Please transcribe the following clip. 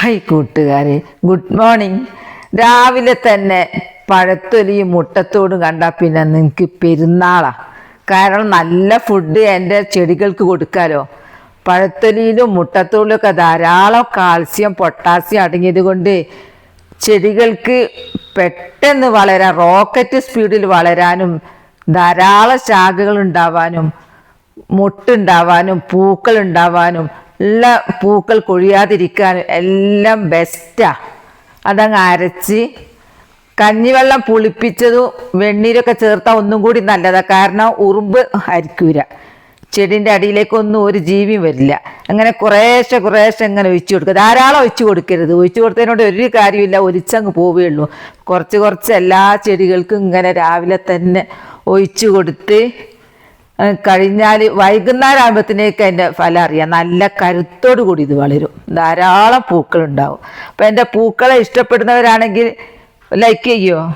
Hi കൂട്ടുകാരെ. Good morning രാവിലെ തന്നെ പഴത്തൊലിയും മുട്ടത്തോടും കണ്ടാൽ പിന്നെ നിങ്ങൾക്ക് പെരുന്നാളാ. കാരണം നല്ല ഫുഡ് എന്റെ ചെടികൾക്ക് കൊടുക്കാലോ. പഴത്തൊലിയിലും മുട്ടത്തോടിലും ഒക്കെ ധാരാളം കാൽസ്യം പൊട്ടാസ്യം അടങ്ങിയത് കൊണ്ട് ചെടികൾക്ക് പെട്ടെന്ന് വളരാൻ റോക്കറ്റ് സ്പീഡിൽ വളരാനും ധാരാളം ശാഖകൾ ഉണ്ടാവാനും മുട്ടുണ്ടാവാനും പൂക്കൾ ഉണ്ടാവാനും ഉള്ള പൂക്കൾ കൊഴിയാതിരിക്കാൻ എല്ലാം ബെസ്റ്റാ അതങ്ങ് അരച്ച് കഞ്ഞിവെള്ളം പുളിപ്പിച്ചതും വെണ്ണീരൊക്കെ ചേർത്താൽ ഒന്നും കൂടി നല്ലതാണ് കാരണം ഉറുമ്പ് അരിക്കൂല ചെടിന്റെ അടിയിലേക്കൊന്നും ഒരു ജീവിയും വരില്ല. അങ്ങനെ കുറേശ്ശെ കുറേശ്ശെ ഇങ്ങനെ ഒഴിച്ചു കൊടുക്കുക. ധാരാളം ഒഴിച്ചു കൊടുക്കരുത്. ഒഴിച്ചു കൊടുത്തതിനോട് ഒരു കാര്യമില്ല ഒലിച്ചങ്ങ് പോവുകയുള്ളൂ കുറച്ച് കുറച്ച് എല്ലാ ചെടികൾക്കും ഇങ്ങനെ രാവിലെ തന്നെ ഒഴിച്ചു കൊടുത്ത് കഴിഞ്ഞാൽ വൈകുന്നേരം ആകുമ്പോഴത്തേക്ക് അതിന്റെ ഫലം അറിയാം. നല്ല കരുത്തോടു കൂടി ഇത് വളരും. ധാരാളം പൂക്കളുണ്ടാവും. അപ്പം എന്റെ പൂക്കളെ ഇഷ്ടപ്പെടുന്നവരാണെങ്കിൽ ലൈക്ക് ചെയ്യുമോ